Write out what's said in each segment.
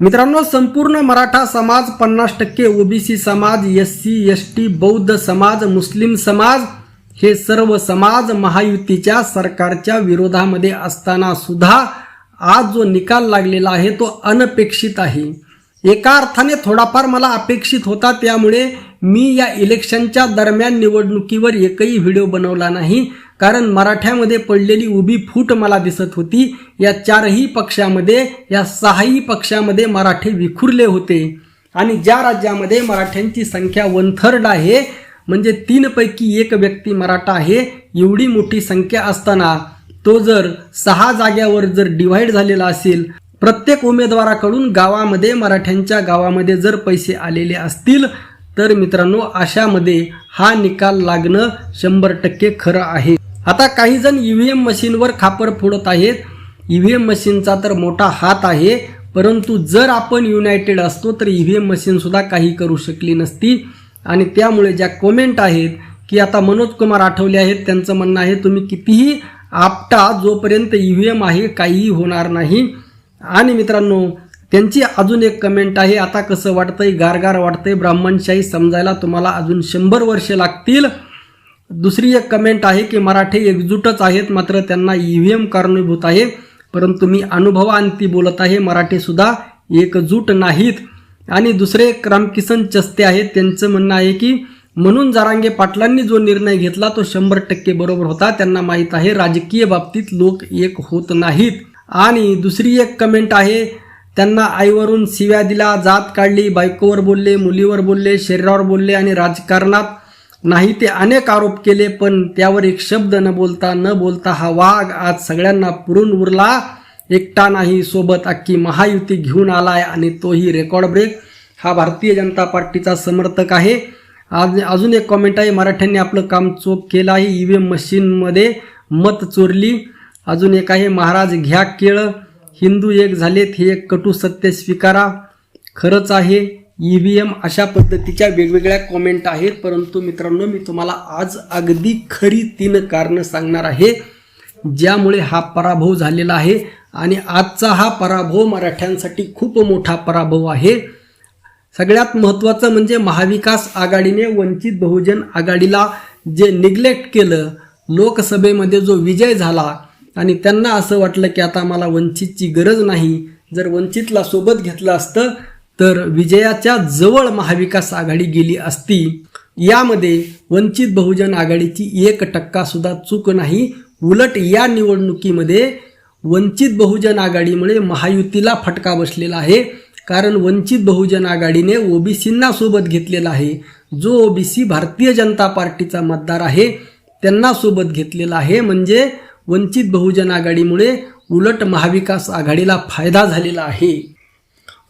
मित्रांनो संपूर्ण मराठा समाज पन्नास टक्के ओबीसी समाज एस सी एस टी बौद्ध समाज मुस्लिम समाज हे सर्व समाज महायुतीच्या सरकारच्या विरोधामध्ये असताना सुद्धा आज जो निकाल लागलेला आहे तो अनपेक्षित आहे. एका अर्थाने थोडाफार मला अपेक्षित होता त्यामुळे मी या इलेक्शनच्या दरम्यान निवडणुकीवर एकही व्हिडिओ बनवला नाही. कारण मराठ्यामध्ये पडलेली उभी फूट मला दिसत होती. या चारही पक्षामध्ये या सहाही पक्षामध्ये मराठे विखुरले होते. आणि ज्या राज्यामध्ये मराठ्यांची संख्या वन थर्ड आहे म्हणजे तीनपैकी एक व्यक्ती मराठा आहे एवढी मोठी संख्या असताना तो जर सहा जाग्यावर जर डिव्हाइड झालेला असेल प्रत्येक उमेदवाराकडून गावामध्ये मराठ्यांच्या गावामध्ये जर पैसे आलेले असतील तर मित्रांनो अशामध्ये हा निकाल लागणं शंभर टक्के खरं आहे. आता काही जण ईव्हीएम मशीनवर खापर फोडत आहेत. ईव्हीएम मशीनचा तर मोठा हात आहे. परंतु जर आपण युनायटेड असतो तर ईव्हीएम मशीन सुद्धा काही करू शकली नसती. आणि त्यामुळे ज्या कमेंट आहेत की आता मनोज कुमार आठवले आहेत त्यांचं म्हणणं आहे तुम्ही कितीही आपटा जोपर्यंत ईव्हीएम आहे काहीही होणार नाही. आणि मित्रांनो त्यांची अजून एक कमेंट आहे. आता कसं वाटतंय? गारगार वाटतंय. ब्राह्मणशाही समजायला तुम्हाला अजून शंभर वर्ष लागतील. दुसरी एक कमेंट आहे की मराठे एकजूटच आहेत मात्र त्यांना ईव्हीएम कारणीभूत आहे. परंतु मी अनुभवांती बोलत आहे मराठे सुद्धा एकजूट नाहीत. आणि दुसरे रामकिसन चस्ते आहेत त्यांचं म्हणणं आहे की म्हणून जारांगे पाटलांनी जो निर्णय घेतला तो शंभर टक्के बरोबर होता. त्यांना माहीत आहे राजकीय बाबतीत लोक एक होत नाहीत. आणि दुसरी एक कमेंट आहे त्यांना आईवरून शिव्या दिला जात काढली बायकोवर बोलले मुलीवर बोलले शरीरावर बोलले आणि राजकारणात नाही ते अनेक आरोप केले पण त्यावर एक शब्द न बोलता न बोलता हा वाघ आज सगळ्यांना पुरून उरला. एकटा नाही सोबत अख्खी महायुती घेऊन आलाय आणि तोही रेकॉर्ड ब्रेक. हा भारतीय जनता पार्टीचा समर्थक आहे. आज अजून एक कॉमेंट आहे. मराठ्यांनी आपलं काम चोख केलं आहे ई ईव्हीएम मशीनमध्ये मत चोरली. अजून एक आहे. महाराज घ्या केळं. हिंदू एक झालेत. हे एक कटू सत्य स्वीकारा. खरंच आहे. ई व्ही एम अशा पद्धतीच्या वेगवेगळ्या कॉमेंट आहेत. परंतु मित्रांनो मी तुम्हाला आज अगदी खरी तीन कारणं सांगणार आहे ज्यामुळे हा पराभव झालेला आहे. आणि आजचा हा पराभव मराठ्यांसाठी खूप मोठा पराभव आहे. सगळ्यात महत्त्वाचं म्हणजे महाविकास आघाडीने वंचित बहुजन आघाडीला जे निग्लेक्ट केलं लोकसभेमध्ये जो विजय झाला आणि त्यांना असं वाटलं की आता मला वंचितची गरज नाही. जर वंचितला सोबत घेतलं असतं तर विजयाच्या जवळ महाविकास आघाडी गेली असती यामध्ये वंचित बहुजन आघाडीची एक टक्का सुद्धा चूक नाही. उलट या निवडणुकीमध्ये वंचित बहुजन आघाडीमुळे महायुतीला फटका बसलेला आहे. कारण वंचित बहुजन आघाडीने ओबीसींना सोबत घेतलेला आहे. जो ओबीसी भारतीय जनता पार्टीचा मतदार आहे त्यांना सोबत घेतलेला आहे. म्हणजे वंचित बहुजन आघाडीमुळे उलट महाविकास आघाडीला फायदा झालेला आहे.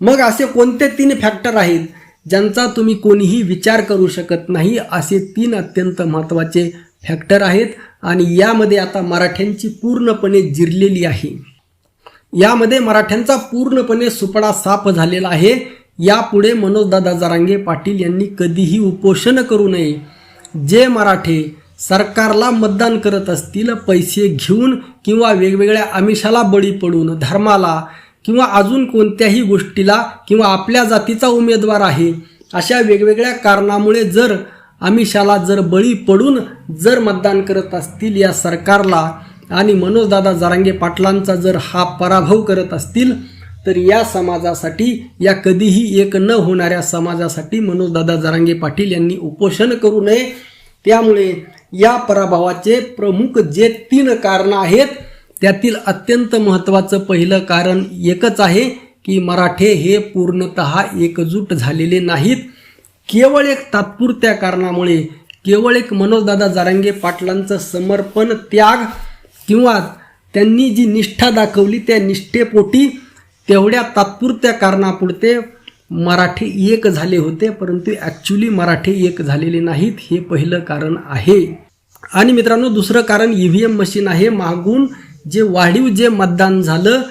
मग असे कोणते तीन फॅक्टर आहेत ज्यांचा तुम्ही कोणीही विचार करू शकत नाही? असे तीन अत्यंत महत्त्वाचे फॅक्टर आहेत आणि यामध्ये आता मराठ्यांची पूर्णपणे जिरलेली आहे. यामध्ये मराठ्यांचा पूर्णपणे सुपडा साफ झालेला आहे. यापुढे मनोजदादा जरांगे पाटील यांनी कधीही उपोषण करू नये. जे मराठे सरकारला मतदान करत असतील पैसे घेऊन किंवा वेगवेगळ्या आमिषाला बळी पडून धर्माला किंवा अजून कोणत्याही गोष्टीला किंवा आपल्या जातीचा उमेदवार आहे अशा वेगवेगळ्या कारणामुळे जर आमिषाला जर बळी पडून जर मतदान करत असतील या सरकारला आणि मनोजदादा जारांगे पाटलांचा जर हा पराभव करत असतील तर या समाजासाठी या कधीही एक न होणाऱ्या समाजासाठी मनोजदादा जारांगे पाटील यांनी उपोषण करू नये. त्यामुळे या पराभवाचे प्रमुख जे तीन कारणं आहेत त्यातील अत्यंत महत्त्वाचं पहिलं कारण एकच आहे की मराठे हे पूर्णत एकजूट झालेले नाहीत. केवळ एक तात्पुरत्या कारणामुळे केवळ एक मनोजदादा जारांगे पाटलांचं समर्पण त्याग किंवा त्यांनी जी निष्ठा दाखवली त्या निष्ठेपोटी तेवढ्या तात्पुरत्या कारणापुरते मराठे एक झाले होते परंतु ॲक्च्युली मराठे एक झालेले नाहीत हे पहिलं कारण आहे. आणि मित्रांनो दुसरं कारण ई व्ही एम मशीन आहे. मागून जे वाढीव जे मतदान झालं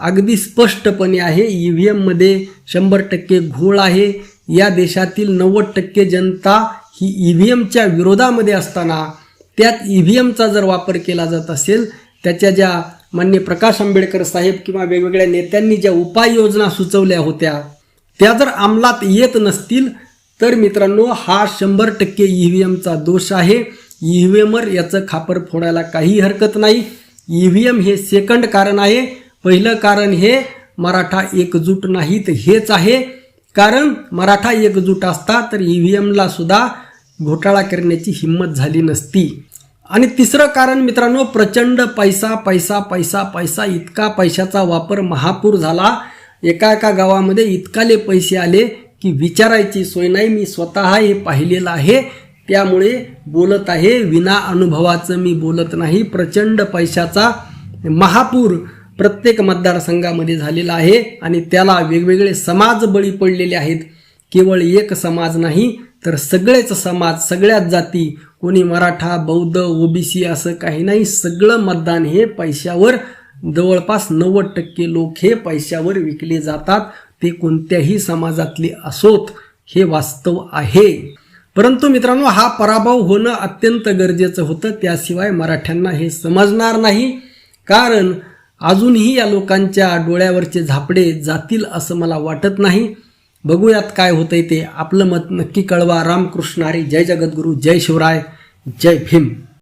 अगदी स्पष्टपणे आहे ई व्ही एममध्ये शंभर टक्के घोळ आहे. या देशातील नव्वद टक्के जनता ही ई व्ही एमच्या विरोधामध्ये असताना त्यात ई व्ही एमचा जर वापर केला जात असेल त्याच्या ज्या मान्य प्रकाश आंबेडकर साहेब किंवा वेगवेगळ्या नेत्यांनी ज्या उपाययोजना सुचवल्या होत्या त्या जर अंमलात येत नसतील तर मित्रांनो हा शंभर टक्के ई व्ही एमचा दोष आहे. ई व्ही एमवर याचं खापर फोडायला काही हरकत नाही. ईव्हीएम हे सेकंड कारण आहे. पहिलं कारण हे मराठा एकजूट नाहीत हेच आहे. कारण मराठा एकजूट असता तर ईव्हीएमला सुद्धा घोटाळा करण्याची हिंमत झाली नसती. आणि तिसरं कारण मित्रांनो प्रचंड पैसा पैसा पैसा पैसा इतका पैशाचा वापर महापूर झाला. एका एका गावामध्ये इतकाले पैसे आले की विचारायची सोय नाही. मी स्वतः हे पाहिलेलं आहे. त्यामुळे बोलत आहे विना अनुभवाचं मी बोलत नाही. प्रचंड पैशाचा महापूर प्रत्येक मतदारसंघामध्ये झालेला आहे आणि त्याला वेगवेगळे समाज बळी पडलेले आहेत. केवळ एक समाज नाही तर सगळेच समाज सगळ्याच जाती कोणी मराठा बौद्ध ओबीसी असं काही नाही. सगळं मतदान हे पैशावर जवळपास नव्वद टक्के लोक हे पैशावर विकले जातात. ते कोणत्याही समाजातले असोत हे वास्तव आहे. परंतु मित्रांनो हा पराभव होणं अत्यंत गरजेचं होतं. त्याशिवाय मराठ्यांना हे समजणार नाही. कारण अजूनही या लोकांच्या डोळ्यावरचे झापडे जातील असं मला वाटत नाही. बघूयात काय होतंय ते. आपलं मत नक्की कळवा. रामकृष्ण हरी. जय जगद्गुरू. जय शिवराय. जय भीम.